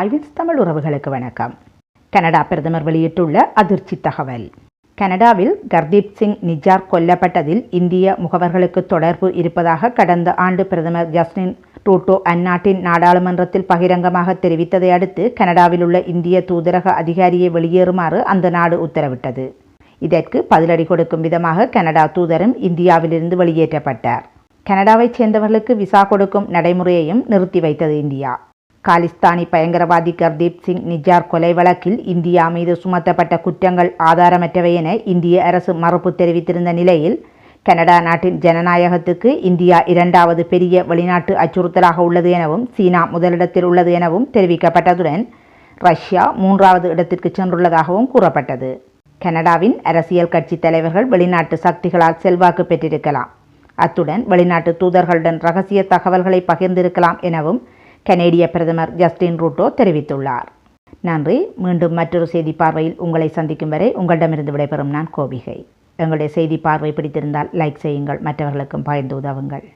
ஐவிஸ் தமிழ் உறவுகளுக்கு வணக்கம். கனடா பிரதமர் வெளியிட்டுள்ள அதிர்ச்சி தகவல். கனடாவில் கர்தீப் சிங் நிஜார் கொல்லப்பட்டதில் இந்திய முகவர்களுக்கு தொடர்பு இருப்பதாக கடந்த ஆண்டு பிரதமர் ஜஸ்டின் ரூட்டோ அந்நாட்டின் நாடாளுமன்றத்தில் பகிரங்கமாக தெரிவித்ததை அடுத்து கனடாவில் உள்ள இந்திய தூதரக அதிகாரியை வெளியேறுமாறு அந்த நாடு உத்தரவிட்டது. இதற்கு பதிலடி கொடுக்கும் விதமாக கனடா தூதரும் இந்தியாவிலிருந்து வெளியேற்றப்பட்டார். கனடாவைச் சேர்ந்தவர்களுக்கு விசா கொடுக்கும் நடைமுறையையும் நிறுத்தி வைத்தது இந்தியா. காலிஸ்தானி பயங்கரவாதி கர்தீப் சிங் நிஜார் கொலை வழக்கில் இந்தியா மீது சுமத்தப்பட்ட குற்றங்கள் ஆதாரமற்றவை என இந்திய அரசு மறுப்பு தெரிவித்திருந்த நிலையில் கனடா நாட்டின் ஜனநாயகத்துக்கு இந்தியா இரண்டாவது பெரிய வெளிநாட்டு அச்சுறுத்தலாக உள்ளது எனவும் சீனா முதலிடத்தில் உள்ளது எனவும் தெரிவிக்கப்பட்டதுடன் ரஷ்யா மூன்றாவது இடத்திற்கு சென்றுள்ளதாகவும் கூறப்பட்டது. கனடாவின் அரசியல் கட்சி தலைவர்கள் வெளிநாட்டு சக்திகளால் செல்வாக்கு பெற்றிருக்கலாம். அத்துடன் வெளிநாட்டு தூதர்களுடன் ரகசிய தகவல்களை பகிர்ந்திருக்கலாம் எனவும் கனேடிய பிரதமர் ஜஸ்டின் ரூட்டோ தெரிவித்துள்ளார். நன்றி. மீண்டும் மற்றொரு செய்தி பார்வையில் உங்களை சந்திக்கும் வரை உங்களிடமிருந்து விடைபெறும் நான் கோபிகை. எங்களுடைய செய்தி பார்வை பிடித்திருந்தால் லைக் செய்யுங்கள். மற்றவர்களுக்கும் பகிர்ந்து உதவுங்கள்.